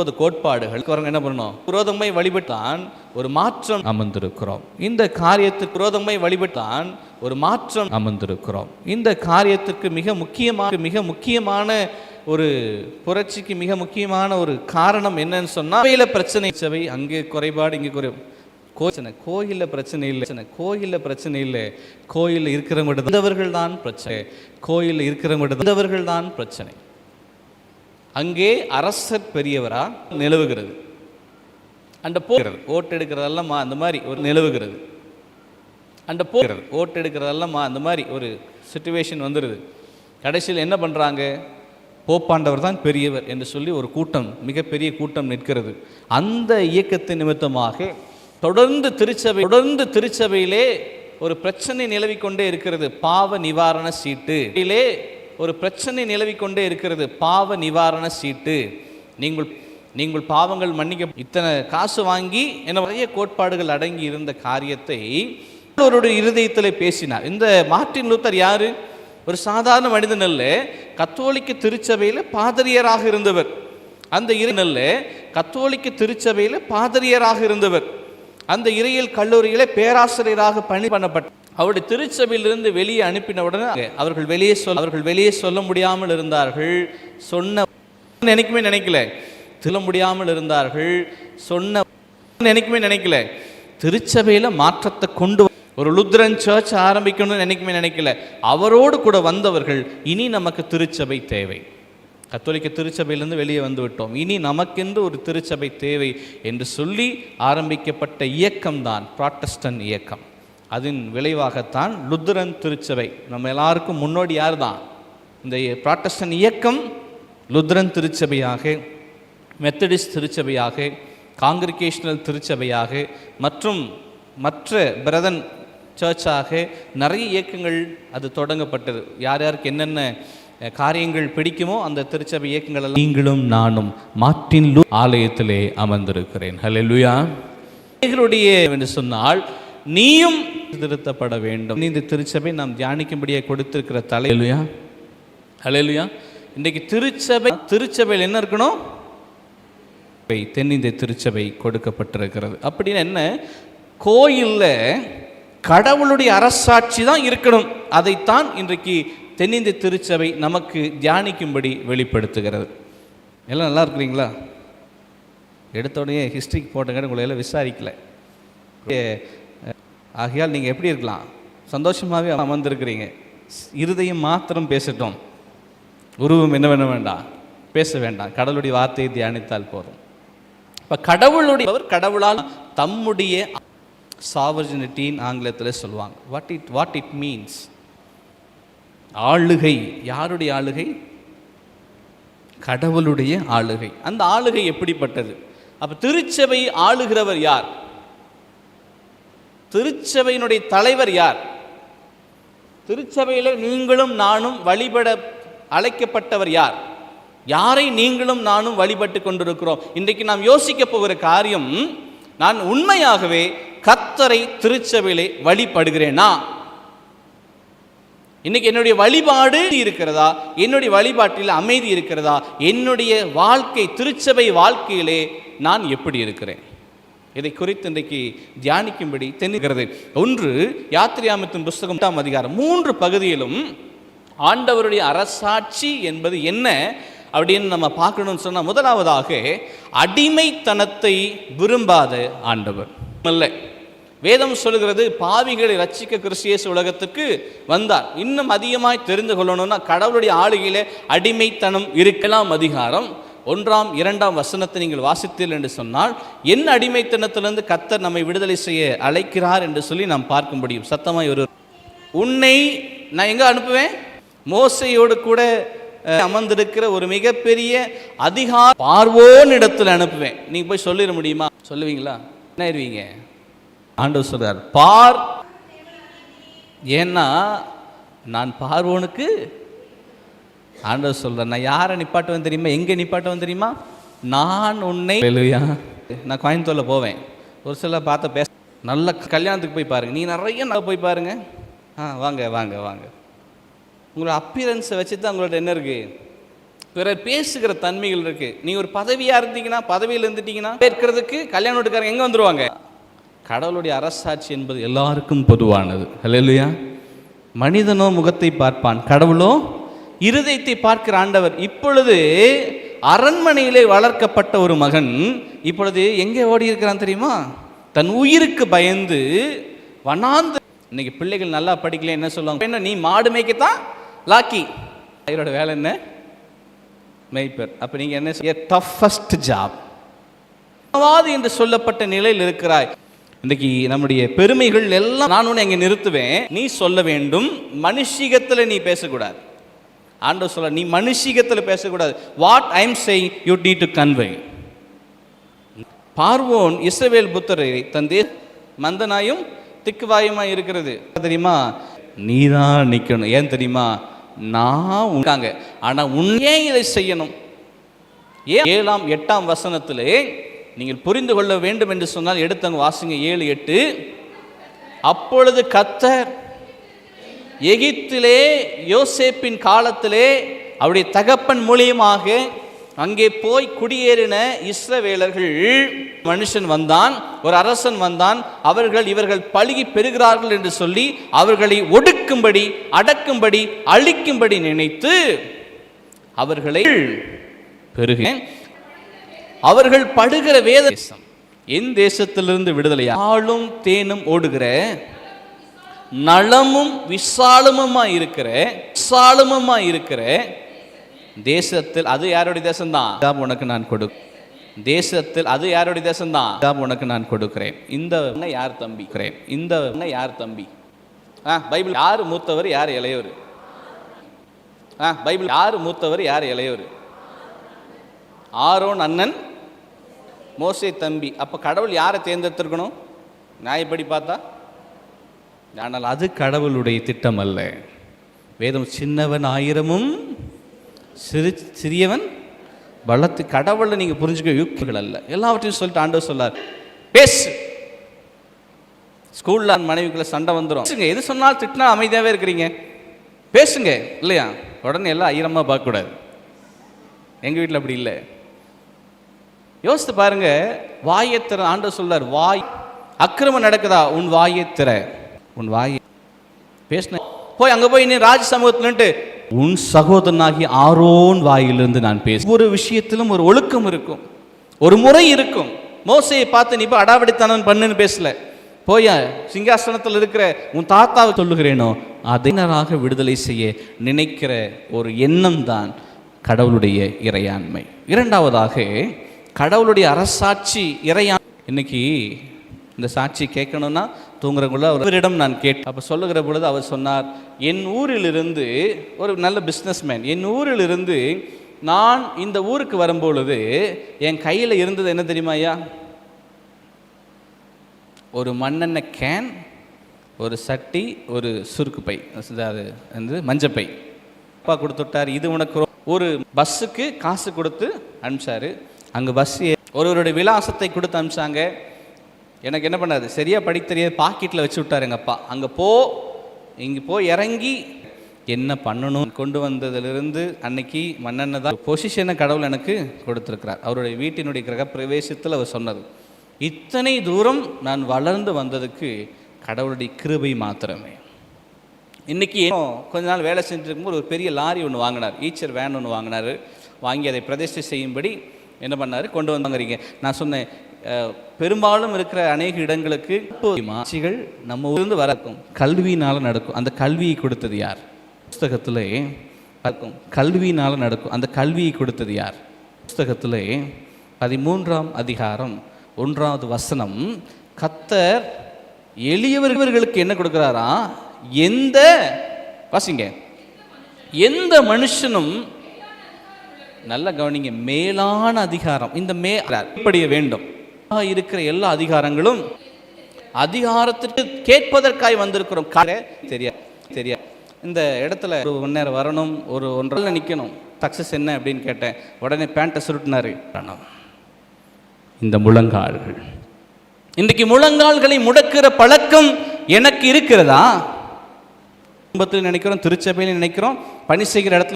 ஒன்பது கோட்பாடுகள். என்ன பண்ணணும்? குரோதமை வழிபட்டான் ஒரு மாற்றம் அமர்ந்திருக்கிறோம். இந்த காரியத்துக்கு குரோதமை வழிபட்டான் ஒரு மாற்றம் அமர்ந்திருக்கிறோம். இந்த காரியத்திற்கு மிக முக்கியமான மிக முக்கியமான ஒரு புரட்சிக்கு மிக முக்கியமான ஒரு காரணம் என்னன்னு சொன்னா சபையில பிரச்சனை சபை அங்கே குறைபாடு இங்கே குறை கோச்சனை கோயிலில் பிரச்சனை இல்லை. பிரச்சனை கோயிலில் பிரச்சனை இல்லை. கோயிலில் இருக்கிறவங்க தான் பிரச்சனை. கோயிலில் இருக்கிறவங்க தான் பிரச்சனை. அங்கே அரசர் பெரியவரா நிலவுகிறது. அந்த போகிறது ஓட்டு எடுக்கிறதெல்லாம் மா- அந்த மாதிரி ஒரு நிலவுகிறது. அந்த போகிறது ஓட்டு எடுக்கிறதெல்லாம் மா- அந்த மாதிரி ஒரு சுச்சுவேஷன் வந்துடுது கடைசியில் என்ன பண்ணுறாங்க போப்பாண்டவர் தான் பெரியவர் என்று சொல்லி ஒரு கூட்டம் மிகப்பெரிய கூட்டம் நிற்கிறது. அந்த இயக்கத்தின் நிமித்தமாக தொடர்ந்து திருச்சபை தொடர்ந்து திருச்சபையிலே ஒரு பிரச்சனை நிலவிக்கொண்டே இருக்கிறது. பாவ நிவாரண சீட்டு. ஒரு பிரச்சனை நிலவிக்கொண்டே இருக்கிறது. பாவ நிவாரண சீட்டு. நீங்கள் நீங்கள் பாவங்கள் மன்னிக்க இத்தனை காசு வாங்கி என்ன நிறைய கோட்பாடுகள் அடங்கி இருந்த காரியத்தை அவருடைய இருதயத்தில் பேசினார். இந்த மார்ட்டின் லூத்தர் யாரு? ஒரு சாதாரண மனிதன் அல்ல. கத்தோலிக்க திருச்சபையில் பாதிரியராக இருந்தவர். அந்த இறைநல்ல கத்தோலிக்க திருச்சபையில் பாதிரியராக இருந்தவர். அந்த இறையில் கல்லூரியில் பேராசிரியராக பணி பண்ணப்பட்ட அவருடைய திருச்சபையிலிருந்து வெளியே அனுப்பின உடனே அவர்கள் வெளியே சொல் அவர்கள் வெளியே சொல்ல முடியாமல் இருந்தார்கள். சொன்ன நினைக்குமே நினைக்கல. சொல்ல முடியாமல் இருந்தார்கள். சொன்ன நினைக்குமே நினைக்கல. திருச்சபையில் மாற்றத்தை கொண்டு ஒரு லுத்ரன் சர்ச் ஆரம்பிக்கணும்னு நினைக்குமே நினைக்கல. அவரோடு கூட வந்தவர்கள் இனி நமக்கு திருச்சபை தேவை. கத்தோலிக்க திருச்சபையிலிருந்து வெளியே வந்து விட்டோம். இனி நமக்கென்று ஒரு திருச்சபை தேவை என்று சொல்லி ஆரம்பிக்கப்பட்ட இயக்கம்தான் ப்ராட்டஸ்டன் இயக்கம். அதன் விளைவாகத்தான் லுத்ரன் திருச்சபை. நம்ம எல்லாருக்கும் முன்னோடி யார் தான் இந்த ப்ராட்டஸ்டன் இயக்கம் லுத்ரன் திருச்சபையாக மெத்தடிஸ்ட் திருச்சபையாக காங்கிரிகேஷனல் திருச்சபையாக மற்றும் மற்ற பிரதன் சர்ச்சாக நிறைய இயக்கங்கள் அது தொடங்கப்பட்டது. யார் யாருக்கு என்னென்ன காரியங்கள் பிடிக்குமோ அந்த திருச்சபை இயக்கங்கள் எல்லாம் நீங்களும் நானும் மார்ட்டின் லூ ஆலயத்திலே அமர்ந்திருக்கிறேன். ஹalleluya. எங்களுடைய என்று சொன்னால் நீயும் திருத்தப்பட வேண்டும். இந்த திருச்சபை நாம் தியானிக்கும்படியே கொடுத்திருக்கிற தலையிலுயா அலையிலுயா இன்றைக்கு திருச்சபை திருச்சபையில் என்ன இருக்கணும்? தென்னிந்திய திருச்சபை கொடுக்கப்பட்டிருக்கிறது. அப்படின்னு என்ன? கோயிலில் கடவுளுடைய அரசாட்சி தான் இருக்கணும். அதைத்தான் இன்றைக்கு தென்னிந்திய திருச்சபை நமக்கு தியானிக்கும்படி வெளிப்படுத்துகிறது. எல்லாம் நல்லா இருக்கிறீங்களா? எடுத்த உடனே ஹிஸ்ட்ரிக்கு போட்டங்கன்னு உங்களை எல்லாம் விசாரிக்கல. ஆகையால் நீங்கள் எப்படி இருக்கலாம்? சந்தோஷமாகவே அமர்ந்திருக்கிறீங்க. இருதயம் மாத்திரம் பேசட்டும். உருவம் என்ன வேணும் வேண்டாம் பேச வேண்டாம் கடவுளுடைய வார்த்தையை தியானித்தால் போதும். இப்போ கடவுளுடைய அவர் கடவுளால் தம்முடைய சாவர்ஜினிட்டின்னு ஆங்கிலத்தில் சொல்லுவாங்க. What it what it means ஆளுகை. யாருடைய ஆளுகை? கடவுளுடைய ஆளுகை. அந்த ஆளுகை எப்படிப்பட்டது? அப்போ திருச்சபை ஆளுகிறவர் யார்? திருச்சபையினுடைய தலைவர் யார்? திருச்சபையில் நீங்களும் நானும் வழிபட அழைக்கப்பட்டவர் யார்? யாரை நீங்களும் நானும் வழிபட்டு கொண்டிருக்கிறோம்? இன்றைக்கு நாம் யோசிக்க போகிற காரியம் நான் உண்மையாகவே கத்தரை திருச்சபையிலே வழிபடுகிறேனா? இன்னைக்கு என்னுடைய வழிபாடு இருக்கிறதா? என்னுடைய வழிபாட்டில் அமைதி இருக்கிறதா? என்னுடைய வாழ்க்கை திருச்சபை வாழ்க்கையிலே நான் எப்படி இருக்கிறேன்? இதை குறித்து இன்றைக்கு தியானிக்கும்படி தென்னுகிறது ஒன்று யாத்திரியாமத்தின் புஸ்தகம் எட்டாம் அதிகாரம். மூன்று பகுதியிலும் ஆண்டவருடைய அரசாட்சி என்பது என்ன அப்படின்னு நம்ம பார்க்கணும்னு சொன்னால் முதலாவதாக அடிமைத்தனத்தை விரும்பாத ஆண்டவர். அல்ல. வேதம் சொல்கிறது பாவிகளை ரட்சிக்க கிறிஸ்தியேசு உலகத்துக்கு வந்தார். இன்னும் அதிகமாய் தெரிந்து கொள்ளணும்னா கடவுளுடைய ஆளுகையில் அடிமைத்தனம் இருக்கலாம் அதிகாரம். ஒன்றாம் இரண்டாம் வசனத்தை நீங்கள் வாசித்தீர்கள் என்று சொன்னால் என் அடிமைத்தனத்திலிருந்து கத்தர் நம்மை விடுதலை செய்ய அழைக்கிறார் என்று சொல்லி நாம் பார்க்க முடியும் சத்தமாய் ஒரு உன்னை நான் எங்கே அனுப்புவேன்? மோசையோடு கூட அமர்ந்திருக்கிற ஒரு மிகப்பெரிய அதிகார பார்வோன் இடத்துல அனுப்புவேன். நீங்க போய் சொல்லிட முடியுமா? சொல்லுவீங்களா? என்ன ஆயிடுவீங்க ஆண்டவர் சொல்றார் பார். ஏன்னா நான் பார்வோனுக்கு ஆண்டவர் சொல்றார் நான் யாரை நிப்பாட்டுவேன் தெரியுமா? எங்கே நிப்பாட்டுவேன் தெரியுமா? நான் உன்னை ஹalleluya. நான் கோயம்புத்தூரில் போவேன். ஒரு சில பார்த்த பேச நல்ல கல்யாணத்துக்கு போய் பாருங்க. நீ நிறைய நான் போய் பாருங்க. ஆ வாங்க வாங்க வாங்க. உங்களோட அப்பியரன்ஸை வச்சு தான் உங்களோட என்ன இருக்கு? பிறர் பேசுகிற தன்மைகள் இருக்கு. நீ ஒரு பதவியா இருந்தீங்கன்னா பதவியில் இருந்துட்டீங்கன்னா பேர்க்கிறதுக்கு கல்யாணம் வீட்டுக்காரங்க எங்க வந்துருவாங்க? கடவுளுடைய அரசாட்சி என்பது எல்லாருக்கும் பொதுவானது. இல்லையா மனிதனோ முகத்தை பார்ப்பான் கடவுளோ இருதயத்தை பார்க்கிற ஆண்டவர் இப்பொழுது அரண்மனையிலே வளர்க்கப்பட்ட ஒரு மகன் இப்பொழுது எங்கே ஓடி இருக்கிறான் தெரியுமா? தன் உயிருக்கு பயந்து வனாந்து இன்னைக்கு பிள்ளைகள் நல்லா படிக்கல என்ன சொல்லுவாங்க? என்ன நீ மாடு மேய்க்கத்தான்? லாக்கி இதோட வேலை என்ன? மேய்ப்பர். அப்போ நீங்கள் என்ன செய்ய டஃபஸ்ட் ஜாப் என்று சொல்லப்பட்ட நிலையில் இருக்கிறாய். இன்றைக்கு நம்முடைய பெருமைகள் எல்லாம் நான் உன்னை அங்கே நிறுத்துவேன். நீ சொல்ல வேண்டும். மனுஷிகத்தில் நீ பேசக்கூடாது. ஆண்டவர் சொல்ல நீ மனுஷிகத்தில் பேசக்கூடாது. What I am saying you need to convey பார்வோன் இஸ்ரவேல் புத்தரை தந்தே மந்தனாயும் திக்குவாயுமா இருக்கிறது. தெரியுமா? நீ தான் நிற்கணும் ஏன் தெரியுமா? நான் உட்காங்க ஆனால் உன்னே இதை செய்யணும்? ஏன்? ஏழாம் எட்டாம் வசனத்திலே நீங்கள் புரிந்து கொள்ள வேண்டும் என்று சொன்னால் எடுத்தவங்க வாசிங்க ஏழு எட்டு. அப்பொழுது கத்தர் எகிப்திலே யோசேப்பின் காலத்திலே அவருடைய தகப்பன் மூலியமாக அங்கே போய் குடியேறின இஸ்ரவேலர்கள் மனுஷன் வந்தான் ஒரு அரசன் வந்தான் அவர்கள் இவர்கள் பழுகி பெறுகிறார்கள் என்று சொல்லி அவர்களை ஒடுக்கும்படி அடக்கும்படி அழிக்கும்படி நினைத்து அவர்களை பெருக அவர்கள் படுகிற வேத தேசம் என் தேசத்திலிருந்து விடுதலையா? ஆளும் தேனும் ஓடுகிற நலமும் விசாலமுமா இருக்கிற விசாலமுமா இருக்கிற தேசத்தில் அது யாருடைய தேசம்தான்? தான் உனக்கு நான் கொடு தேசத்தில் அது யாருடைய தேசம்தான்? தான் உனக்கு நான் கொடுக்கிறேன். இந்த யார் தம்பி? இந்த யார் தம்பி? ஆ பைபிள் யார் மூத்தவர் யார் இளையவர்? ஆ பைபிள் யார் மூத்தவர் யார் இளையவர்? ஆரோன் அண்ணன் மோசே தம்பி. அப்போ கடவுள் யாரை தேர்ந்தெடுத்திருக்கணும்? நியாயப்படி பார்த்தா? ஆனால் அது கடவுளுடைய திட்டம் அல்ல வேதம் சின்னவன் ஆயிரமும் சிறு சிறியவன் பலத்து கடவுளை நீங்கள் புரிஞ்சுக்க யுக்திகள் அல்ல. எல்லாவற்றையும் சொல்லிட்டு ஆண்டவர் சொல்லார். பேசு. ஸ்கூலில் மனைவிக்குள்ள சண்டை வந்துடும் பேசுங்க. எது சொன்னாலும் திட்டினா அமைதியாகவே இருக்கிறீங்க. பேசுங்க. இல்லையா? உடனே எல்லாம் ஐயரமாக பார்க்கக்கூடாது. எங்கள் வீட்டில் அப்படி இல்லை. யோசித்து பாருங்க. வாயத்திற ஆண்டவர் சொல்லார் வாய் அக்கிரமம் நடக்குதா? உன் வாயத்திற உன் வாய் பேசின போய் அங்கே போய் நீ ராஜ சமூகத்துலன்ட்டு உன் சகோதரனாகி ஆரோன் வாயிலிருந்து நான் பேச ஒரு விஷயத்திலும் ஒரு ஒழுக்கம் இருக்கும். ஒரு முறை இருக்கும். மோசையை பார்த்து நீ இப்போ அடாவடித்தனன் பண்ணுன்னு பேசல. போய் சிங்காசனத்தில் இருக்கிற உன் தாத்தாவை சொல்லுகிறேனோ அதனராக விடுதலை செய்ய நினைக்கிற ஒரு எண்ணம் தான் கடவுளுடைய இறையாண்மை. இரண்டாவதாக கடவுளுடைய அரசாட்சி இறையா இன்னைக்கு இந்த சாட்சி கேட்கணும்னா தூங்குறவங்கள அவரிடம் நான் கேட்டேன். அப்போ சொல்லுகிற பொழுது அவர் சொன்னார் என் ஊரிலிருந்து ஒரு நல்ல பிஸ்னஸ்மேன் என் ஊரிலிருந்து நான் இந்த ஊருக்கு வரும்பொழுது என் கையில் இருந்தது என்ன தெரியுமா ஐயா? ஒரு மண்ணெண்ணெய் கேன் ஒரு சட்டி ஒரு சுருக்கு பை. அது வந்து மஞ்சப்பை அப்பா கொடுத்துட்டார் இது உனக்கு ஒரு பஸ்ஸுக்கு காசு கொடுத்து அனுப்பிச்சாரு. அங்கே பஸ் ஒருவருடைய விலாசத்தை கொடுத்து அனுப்பிச்சாங்க. எனக்கு என்ன பண்ணாது சரியாக படிக்க தெரியாது பாக்கெட்டில் வச்சு விட்டார் எங்கள் அப்பா. அங்கே போ. இங்கே போய் இறங்கி. என்ன பண்ணணும்? கொண்டு வந்ததுலேருந்து அன்னைக்கு மன்னனை தான் பொசிஷனை கடவுள் எனக்கு கொடுத்துருக்கிறார். அவருடைய வீட்டினுடைய கிரக பிரவேசத்தில் அவர் சொன்னது. இத்தனை தூரம் நான் வளர்ந்து வந்ததுக்கு கடவுளுடைய கிருபை மாத்திரமே. இன்றைக்கி கொஞ்ச நாள் வேலை செஞ்சுருக்கும்போது ஒரு பெரிய லாரி ஒன்று வாங்கினார். ஈச்சர் வேன் ஒன்று வாங்கினார். வாங்கி அதை பிரதிஷ்டை செய்யும்படி என்ன பண்ணார்? கொண்டு வந்தாங்கிறீங்க. நான் சொன்னேன் பெரும்பாலும் இருக்கிற அநேக இடங்களுக்கு ஆட்சிகள் நம்ம ஊர்ந்து வரக்கும் கல்வியினால் நடக்கும். அந்த கல்வியை கொடுத்தது யார்? புஸ்தகத்திலே நடக்கும் கல்வியினால் நடக்கும். அந்த கல்வியை கொடுத்தது யார்? புஸ்தகத்திலே பதிமூன்றாம் அதிகாரம் ஒன்றாவது வசனம். கத்தர் எளியவர்களுக்கு என்ன கொடுக்குறாரா? எந்த வாசிங்க. எந்த மனுஷனும் நல்ல கவனிங்க மேலான அதிகாரம். இந்த மே இப்படிய வேண்டும். இருக்கிற எல்லா அதிகாரங்களும் அதிகாரத்திற்கு கேட்பதற்காய் வந்திருக்கிறோம். தெரியா தெரியா இந்த இடத்துல ஒரு மணி நேரம் வரணும் ஒரு ஒன்றரை நிற்கணும் சக்ஸஸ் என்ன அப்படின்னு கேட்டேன். உடனே பேண்ட்டை சுருட்டினார். இந்த முழங்கால்கள். இன்றைக்கு முழங்கால்களை முடக்கிற பழக்கம் எனக்கு இருக்கிறதா? குடும்பத்தில் நினைக்கிறோம் திருச்சபையில் நினைக்கிறோம் பணி செய்கிற இடத்துல